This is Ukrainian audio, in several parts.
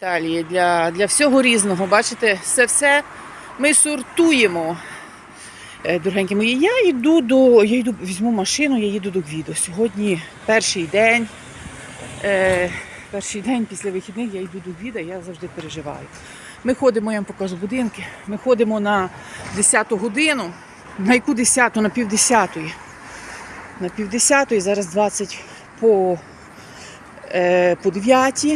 Італії для, для всього різного. Бачите, все все ми сортуємо. Е, Дорогенькі мої, я йду до. Я йду, візьму машину, я їду до Гвідо. Сьогодні перший день. Е, перший день після вихідних я йду до Гвіда, я завжди переживаю. Ми ходимо, я вам покажу будинки. Ми ходимо на 10 годину. На яку 10? На півдесятої. На півдесятої, зараз 20 по, е, по 9.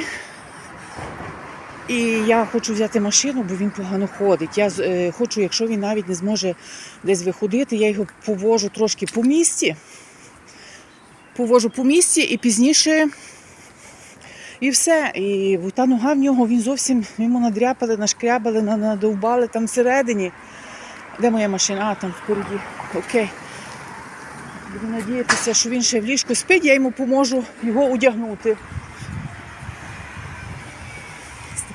І я хочу взяти машину, бо він погано ходить. Я е, хочу, якщо він навіть не зможе десь виходити, я його повожу трошки по місті. Повожу по місті і пізніше. І все. І та нога в нього він зовсім йому надряпали, нашкрябали, надовбали там всередині. Де моя машина? А, там впереді. Окей. Буду надіятися, що він ще в ліжку спить, я йому поможу його одягнути.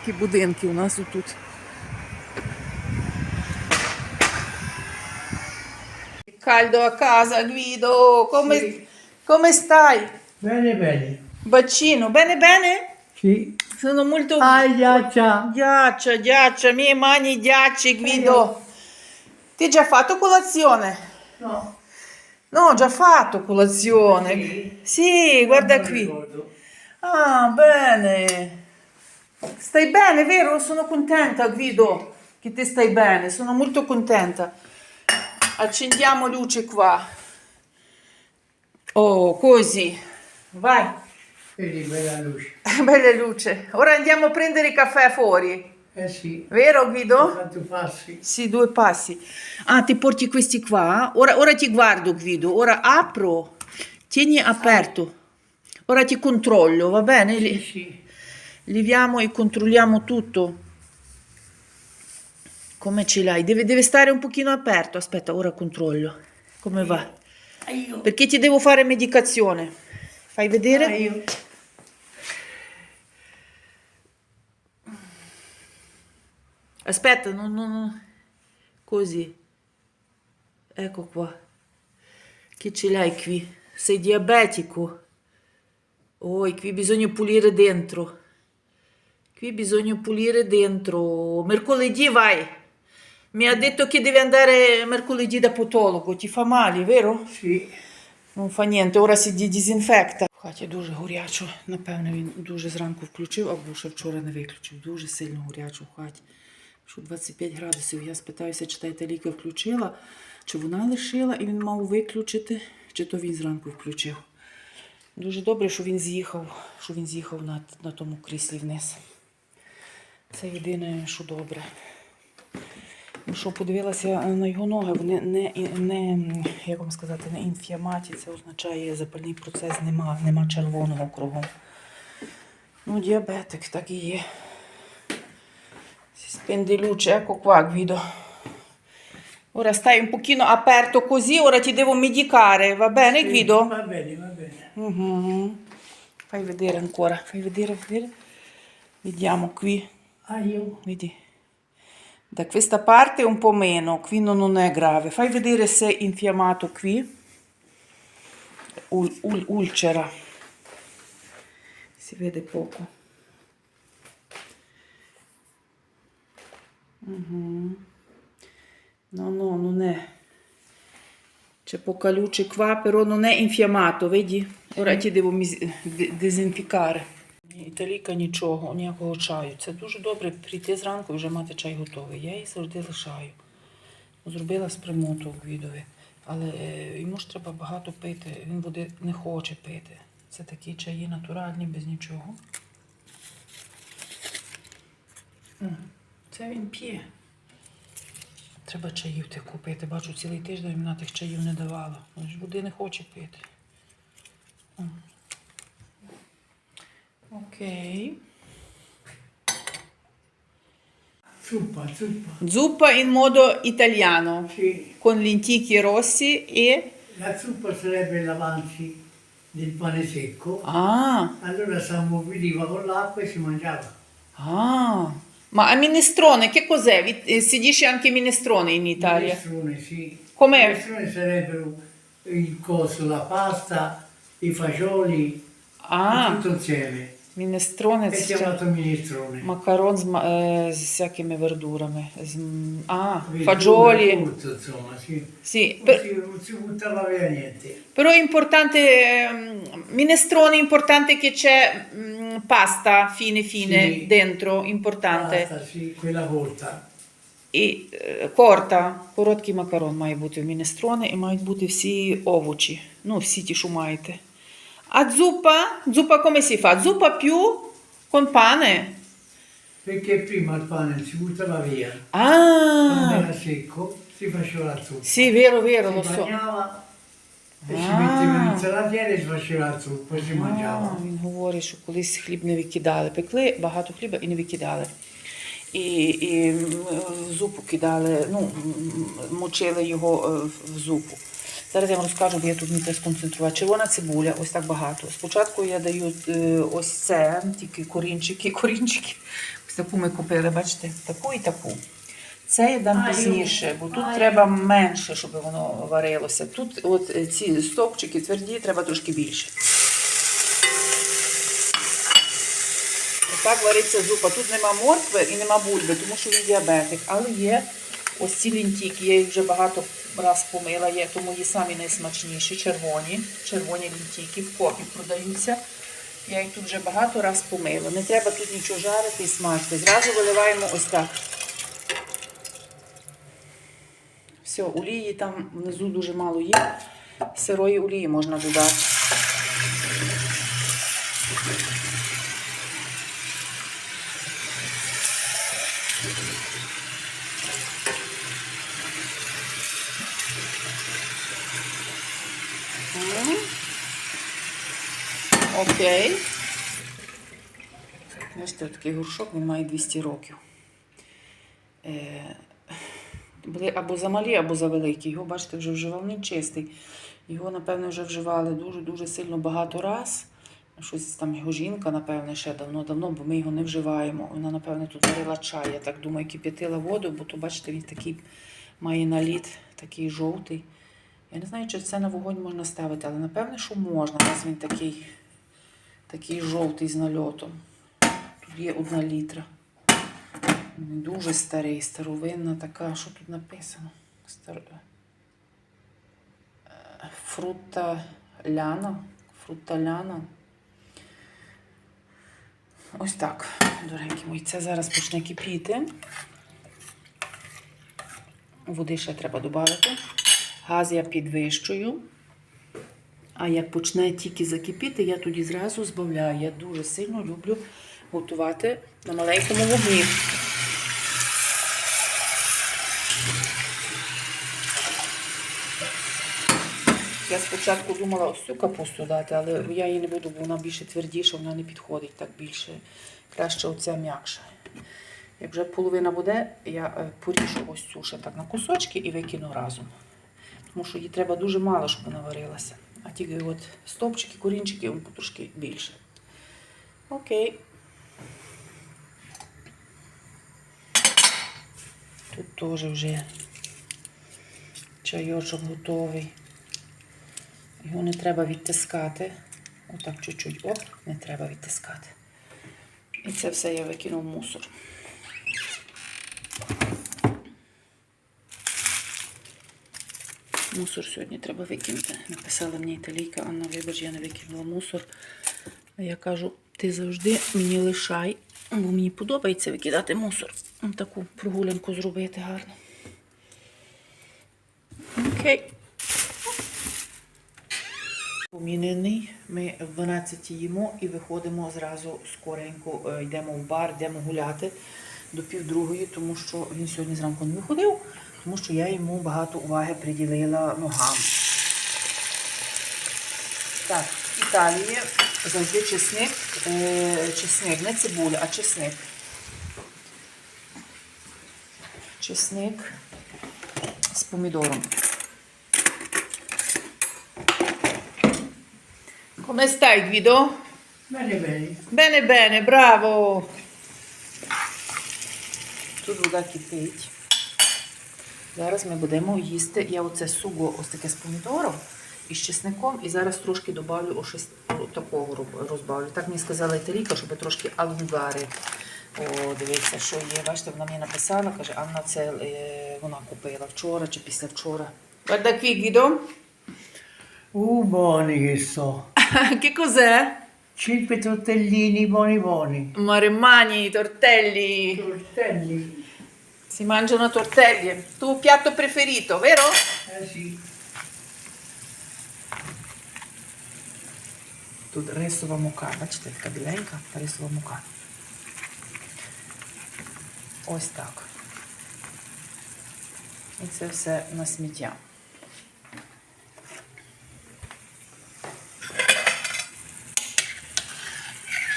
такі будинки у нас тут. Caldo a casa, Guido. Come, Sì. come stai? Bene, bene. Bacino, bene bene? Sì. Sono molto Aia, ciao. Ghiaccia, ghiaccia, mie mani ghiacci, Guido. Ti hai già fatto colazione? No. No, ho già fatto colazione. Sì, guarda Non qui. ricordo. Ah, bene. Stai bene, vero? Sono contenta, Guido, che te stai bene. Sono molto contenta. Accendiamo luce qua. Oh, così. Vai. Vedi, bella luce. Bella luce. Ora andiamo a prendere il caffè fuori. Eh sì. Vero, Guido? fatto passi. Sì, due passi. Ah, ti porti questi qua? Ora, ora ti guardo, Guido. Ora apro. Tieni aperto. Ora ti controllo, va bene? Sì, sì. Liviamo e controlliamo tutto. Come ce l'hai? Deve, deve stare un pochino aperto. Aspetta, ora controllo. Come va? Io. Perché ti devo fare medicazione. Fai vedere? io. Aspetta, non, non- non- Così. Ecco qua. Che ce l'hai qui? Sei diabetico? Oh, qui bisogna pulire dentro. Qui bisogna pulire dentro. Mercoledì vai. Mi ha detto che devi andare mercoledì da podologo. Ti fa male, vero? Sì. Non fa niente, ora si дезінфекта. В хаті дуже горячо. Напевно, він дуже зранку включив, або ще вчора не виключив. Дуже сильно горячо в хаті. Що 25 градусів. Я спитаюся, чи та Італійка включила, чи вона лишила і він мав виключити, чи то він зранку включив. Дуже добре, що він з'їхав, що він з'їхав на, на тому кріслі вниз. Це єдине, що добре. Ну що, подивилася на його ноги, вони не, не як вам сказати, не інфіаматі, це означає запальний процес, нема, нема червоного кругом. Ну, діабетик, так і є. Ecco qua Guido. Ora stai un pochino aperto così, ora ti devo medicare, va bene Sì, Guido? Va bene, va bene. Mhm. Fai vedere ancora, fai vedere, vedere. Vediamo qui. Ah, io. Vedi? Da questa parte un po' meno, qui non, è grave. Fai vedere se è infiammato qui. Ul- ul- ulcera. Si vede poco. Mhm. No, no, non è. C'è poca luce qua, però non è infiammato, vedi? Ora ti devo desinficare. Італійка нічого, ніякого чаю. Це дуже добре прийти зранку і вже мати чай готовий. Я її завжди лишаю. Зробила з Гвідові. Але е, йому ж треба багато пити. Він води не хоче пити. Це такі чаї натуральні, без нічого. Це він п'є. Треба чаїв тих купити. Бачу, цілий тиждень вона тих чаїв не давала. Він ж води не хоче пити. Ok. Zuppa, zuppa. Zuppa in modo italiano, sì. con lenticchie rossi e... La zuppa sarebbe l'avanzi del pane secco. Ah. Allora si ammorbideva con l'acqua e si mangiava. Ah. Ma a minestrone che cos'è? Eh, si dice anche minestrone in Italia. Minestrone, sì. Com'è? Minestrone sarebbero il coso, la pasta, i fagioli, ah. tutto insieme. Мінестроне È це minestrone. макарон з, е, з всякими вердурами. З, а, фаджолі. Sì. Però è importante, ehm, minestrone importante che c'è mm, pasta fine fine Sì. dentro, importante. Basta, sì, quella volta. І е, корта, короткий макарон має бути в мінестроне і мають бути всі овочі. Ну, всі ті, що маєте. А дзупа, дзупа come si fa? Zuppa più con pane? Perché prima il pane si buttava via. Ah! Quando Ah, era secco si faceva la zuppa. sì, vero, vero, si lo so. bagnava e si Ah. metteva in insalatiera e si faceva la zuppa e si mangiava. А, він говорить, що колись хліб не викидали. Пекли багато хліба і не викидали. І, і зупу кидали, ну, мочили його е, в зупу. Зараз я вам розкажу, бо я тут не те сконцентрувати. Червона цибуля, ось так багато. Спочатку я даю е, ось це, тільки корінчики, корінчики. Ось таку ми купили, бачите, таку і таку. Це я дам пізніше, бо тут треба менше, щоб воно варилося. Тут от е, ці стовпчики тверді, треба трошки більше. Отак вариться зупа. Тут нема моркви і нема бульби, тому що він діабетик. Але є ось ці лінтіки, я їх вже багато раз помила, є, тому є самі найсмачніші, червоні. Червоні лінтіки в копі продаються. Я їх тут вже багато раз помила. Не треба тут нічого жарити і смажити. Зразу виливаємо ось так. Все, олії там внизу дуже мало є. Сирої олії можна додати. Окей. Бачите, такий горшок, він має 200 років. Е, були або замалі, або завеликі. Його, бачите, вже вживав він чистий. Його, напевне, вже вживали дуже-дуже сильно багато раз. Щось там його жінка, напевне, ще давно-давно, бо ми його не вживаємо. Вона, напевне, тут варила чай, я так думаю, кип'ятила воду, бо то, бачите, він такий має наліт, такий жовтий. Я не знаю, чи це на вогонь можна ставити, але напевне, що можна. У нас він такий, такий жовтий з нальотом. Тут є одна літра. Дуже старий, старовинна така. Що тут написано? Стар... Е, Фрута ляна. Фрута ляна. Ось так, доренькі мої. Це зараз почне кипіти. Води ще треба додати. Газ я підвищую. А як почне тільки закипіти, я тоді зразу збавляю. Я дуже сильно люблю готувати на маленькому вогні. Я спочатку думала ось цю капусту дати, але я її не буду, бо вона більше твердіша, вона не підходить так більше. Краще оця м'якша. Як вже половина буде, я е, поріжу ось цю ще так на кусочки і викину разом. Тому що їй треба дуже мало, щоб вона варилася. Тільки от стовпчики, корінчики, он трошки більше. Окей. Тут теж вже чайочок готовий. Його не треба відтискати. Отак чуть-чуть. Оп, не треба відтискати. І це все я викину в мусор. Мусор сьогодні треба викинути. Написала мені італійка, Анна, вибач, я не викинула мусор. Я кажу, ти завжди мені лишай, бо мені подобається викидати мусор. Таку прогулянку зробити гарно. Окей. Помінений. Ми в 12 їмо і виходимо зразу скоренько, е, йдемо в бар, йдемо гуляти до півдругої, тому що він сьогодні зранку не виходив, тому що я йому багато уваги приділила ногам. Так, в Італії завжди чесник, е, чесник, не цибуля, а чесник. Чесник з помідором. Come stai Guido? Bene, bene. Bene, bene, bravo. Тут вода кипить. Зараз ми будемо їсти. Я оце суго ось таке з помідором. із чесником і зараз трошки добавлю ось такого розбавлю. Так мені сказала Італійка, щоб трошки алунгари. О, дивіться, що є. Бачите, вона мені написала, каже, Анна, це е, вона купила вчора чи післявчора. Guarda qui, Guido. Uh, buoni che so. che cos'è? Cinque tortellini buoni buoni. Maremmani, tortelli. Tortelli? Si mangiano tortelli. Tu piatto preferito, vero? Eh sì. Тут рисова мука, бачите, така біленька рисова мука. Ось так. І це все на сміття.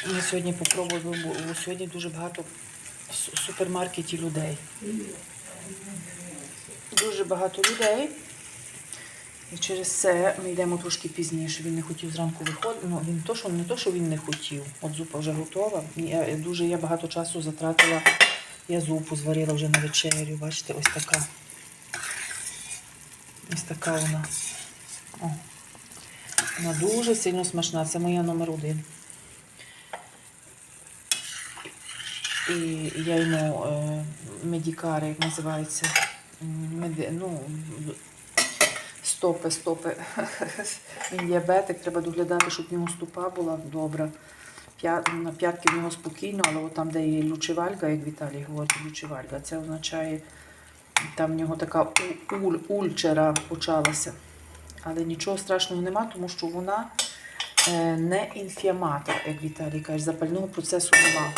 Я сьогодні попробую, бо сьогодні дуже багато супермаркеті людей. Дуже багато людей. І через це ми йдемо трошки пізніше. Він не хотів зранку виходити. Ну, він то, що не то, що він не хотів. От зупа вже готова. Я, я дуже я багато часу затратила. Я зупу зварила вже на вечерю. Бачите, ось така. Ось така вона. О. Вона дуже сильно смачна. Це моя номер один. І я йому е, медікари, як називається. Меди, ну, Стопи, стопи. Він діабетик, треба доглядати, щоб в нього ступа була добра. На п'ятки в нього спокійно, але от там, де є лючевальга, як Віталій говорить, лючевальга, це означає, там в нього така уль, ульчера почалася. Але нічого страшного нема, тому що вона е, не інфіаматор, як Віталій каже, запального процесу нема.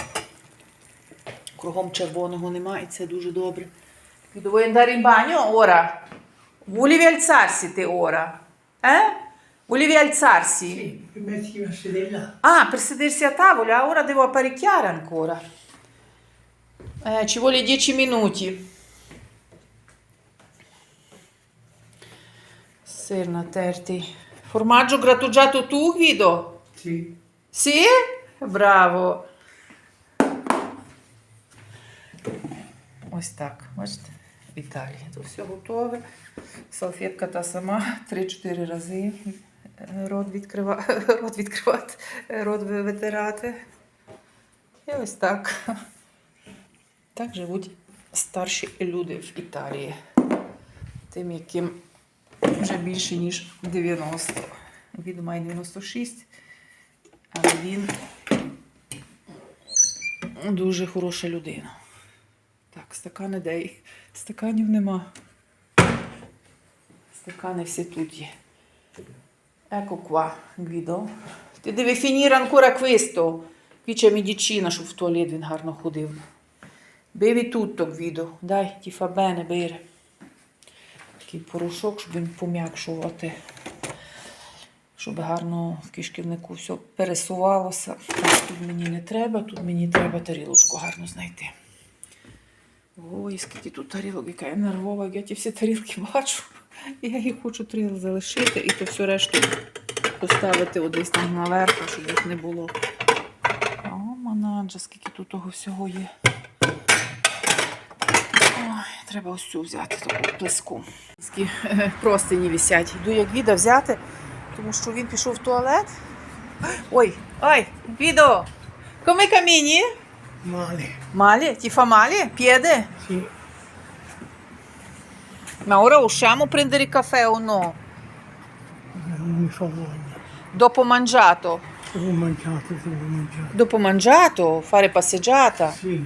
Кругом червоного нема, і це дуже добре. Vuoi andare in bagno ora? Volevi alzarsi te ora? Eh? Volevi alzarsi? Sì, metti a sedere là. Ah, per sedersi a tavola, ora devo apparecchiare ancora. Eh, ci vuole 10 minuti. Sir naterti. Formaggio grattugiato tu, Guido? Sì. Sì? Браво. Ось так, бачите, в Італії. Тут все готове. Салфетка та сама 3-4 рази рот, відкрива... рот відкривати, рот витирати. І ось так. Так живуть старші люди в Італії. Тим, яким вже більше, ніж 90. Він має 96, але він дуже хороша людина. Так, стакани де? Стаканів нема. Стакани всі тут є. Ecco qua, Guido. Ти devi finire ancora questo. Qui c'è medicina, щоб в туалет він гарно ходив. Bevi tutto, Guido. Дай, ti fa bere. Такий порошок, щоб він пом'якшувати. Щоб гарно в кишківнику все пересувалося. Тут мені не треба, тут мені треба тарілочку гарно знайти. Ой, скільки тут тарілок, яка я нервова, я ті всі тарілки бачу. Я їх хочу три залишити і то все решту поставити одесь там наверху, щоб їх не було. О, манаджа, скільки тут того всього є. Ой, треба ось цю взяти таку плеску. Такі е, простині висять. Йду як віда взяти, тому що він пішов в туалет. Ой, ой, відо! Come cammini? Male. Male? Ti fa male? Piede? Sì. Ma ora usciamo a prendere caffè o no? Non mi fa voglia. Dopo mangiato? Ho mangiato, devo mangiare. Dopo mangiato? Fare passeggiata? Sì.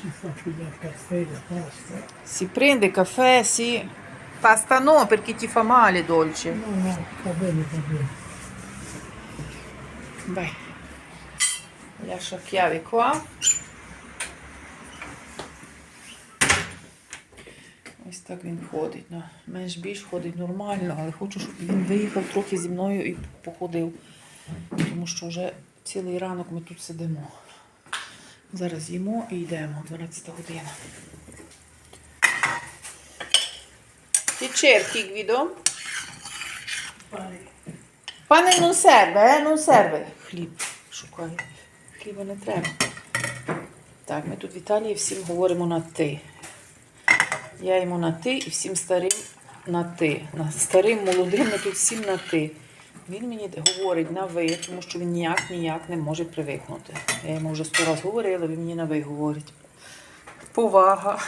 Si fa da caffè, da pasta. Si prende caffè, sì. Pasta no, perché ti fa male dolce. No, no, va bene, va bene. Vai. Lascia chiave qua. Ось так він ходить. Менш більш ходить нормально, але хочу, щоб він виїхав трохи зі мною і походив. Тому що вже цілий ранок ми тут сидимо. Зараз їмо і йдемо, 12 година. Che cerchi, Guido? Pane. Pane non serve, eh? Non serve. Хліб шукаю. Хліба не треба. Так, ми тут в Італії всім говоримо на ти. Я йому на ти і всім старим на ти. На старим, молодим, ми тут всім на ти. Він мені говорить на ви, тому що він ніяк ніяк не може привикнути. Я йому вже сто разів говорила, він мені на ви говорить. Повага.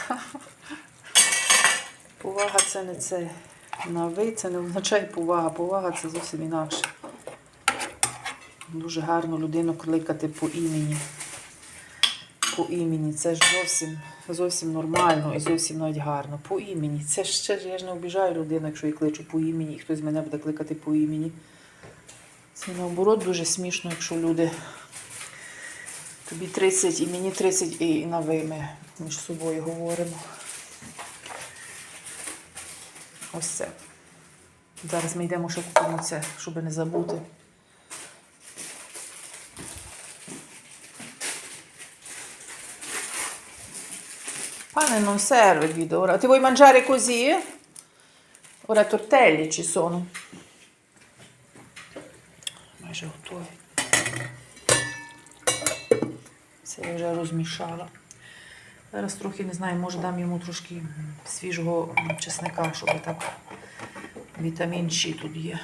Повага це не це. На ви це не означає повага. Повага це зовсім інакше. Дуже гарно людину кликати по імені. По імені. Це ж зовсім, зовсім нормально і зовсім навіть гарно. По імені. Це ж ще ж я ж не обіжаю людину, якщо я кличу по імені, і хтось мене буде кликати по імені. Це наоборот дуже смішно, якщо люди тобі 30 і мені 30, і на ви ми між собою говоримо. Ось це. Зараз ми йдемо ще купимо це, щоб не забути. Pane non serve Guido, ora ti vuoi mangiare così? Ora tortelli ci sono. Майже готові. Це я вже розмішала. Зараз трохи не знаю, може дам йому трошки свіжого чесника, щоб так вітамін Ч тут є.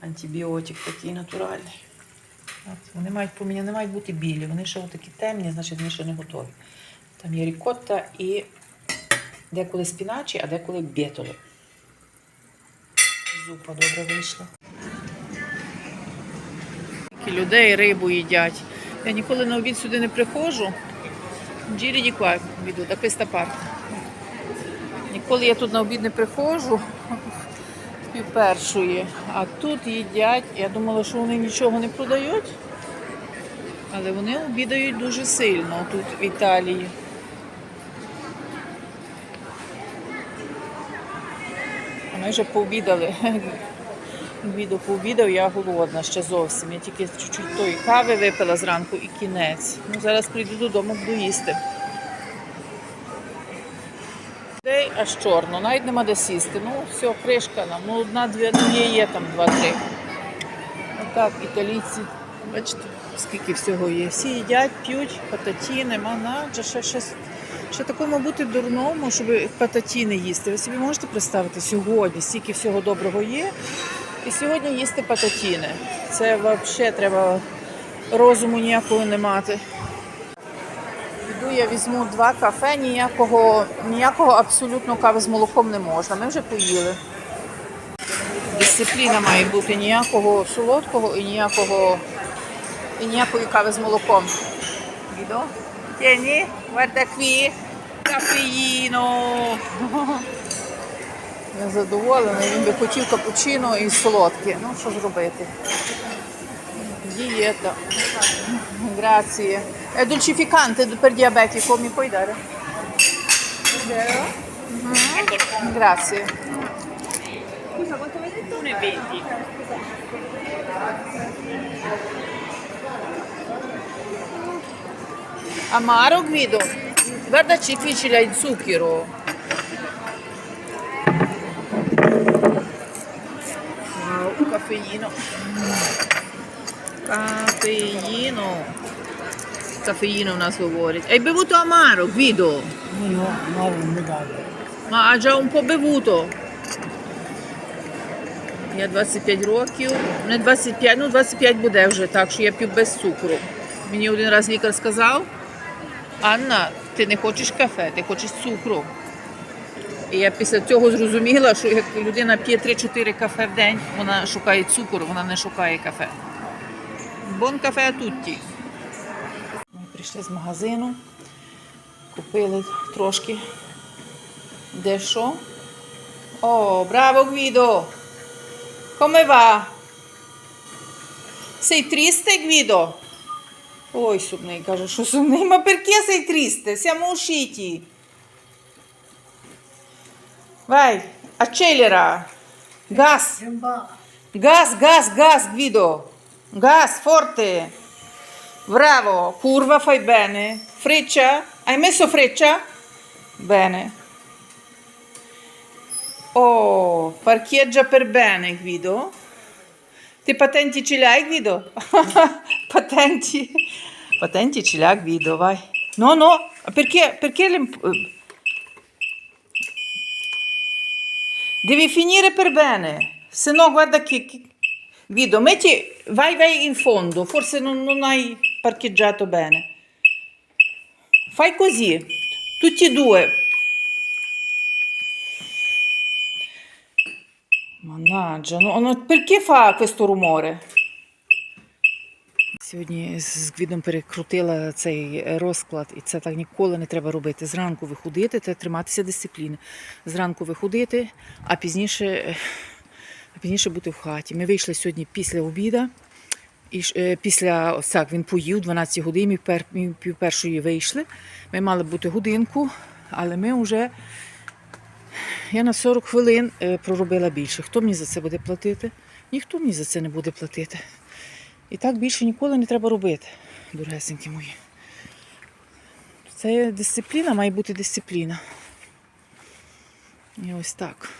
Антибіотик такий натуральний. Вони мають поміня, не мають бути білі, вони ще такі темні, значить вони ще не готові. Там є рікотта і деколи спіначі, а деколи бєтоли. Зупа добре вийшла. Людей рибу їдять. Я ніколи на обід сюди не приходжу. Джірі ді qua vedo, da questa parte. Ніколи я тут на обід не приходжу з пів першої, а тут їдять. Я думала, що вони нічого не продають, але вони обідають дуже сильно тут в Італії. Ми вже пообідали. Відео пообідав, я голодна ще зовсім. Я тільки чуть-чуть тої кави випила зранку і кінець. Ну, зараз прийду додому, буду їсти. Людей аж чорно, навіть нема де сісти. Ну, все, кришка нам. Ну, одна-дві ну, є, є там два-три. Отак, італійці, бачите, скільки всього є. Всі їдять, п'ють, пататіни, манаджа, ще щось. Ще такому бути дурному, щоб пататіни їсти. Ви собі можете представити сьогодні, стільки всього доброго є. І сьогодні їсти пататіни. Це взагалі треба розуму ніякого не мати. Піду я візьму два кафе, ніякого, ніякого абсолютно кави з молоком не можна. Ми вже поїли. Дисципліна має бути ніякого солодкого і ніякого і ніякої кави з молоком. Відо? Tieni, guarda qui, caffeino. Я задоволений, він би хотів капучино і солодке. Ну, що зробити? Дієта. Grazie. È dolcificante per diabetico, mi puoi dare? Mhm. Grazie. Scusa, quanto avete detto? 1,20. Amaro Guido? Guarda difficile il zucchero. Wow, caffeino. Caffeino. Caffeino у нас говорить. Hai bevuto amaro, Guido? No, no, no, non mi dai. Ma ha già un po' bevuto. Я 25 років, не 25, ну 25 буде вже так, що я п'ю без цукру. Мені один раз лікар сказав, Анна, ти не хочеш кафе, ти хочеш цукру. І я після цього зрозуміла, що як людина п'є 3-4 кафе в день, вона шукає цукор, вона не шукає кафе. Бон кафе тутті. Ми прийшли з магазину, купили трошки дещо. О, браво Guido! Come va? Sei triste Guido? Ой, сумний, каже, що сумний. Ma perché sei triste? Siamo usciti. Vai, accelera. Gas, Non va. gas, gas, gas, Guido. Gas, forte. Bravo, curva fai bene. Freccia? Hai messo freccia? Bene. Oh, parcheggia per bene, Guido. Ti patenti ce l'hai, Guido? patenti. Patenti ce l'ha, Guido, vai. No, no, perché, perché le... Devi finire per bene, se no guarda che... che- Guido, metti, vai, vai in fondo, forse non, non hai parcheggiato bene. Fai così, tutti e due. Mannaggia, no- no, perché fa questo rumore? Сьогодні з Гвідом перекрутила цей розклад, і це так ніколи не треба робити. Зранку виходити, треба триматися дисципліни. Зранку виходити, а пізніше, а пізніше бути в хаті. Ми вийшли сьогодні після обіда. І е, після ось так він поїв 12 годин, ми пів першої вийшли. Ми мали бути годинку, але ми вже я на 40 хвилин е, проробила більше. Хто мені за це буде платити? Ніхто мені за це не буде платити. І так більше ніколи не треба робити, дорогесенькі мої. Це дисципліна, має бути дисципліна. І ось так.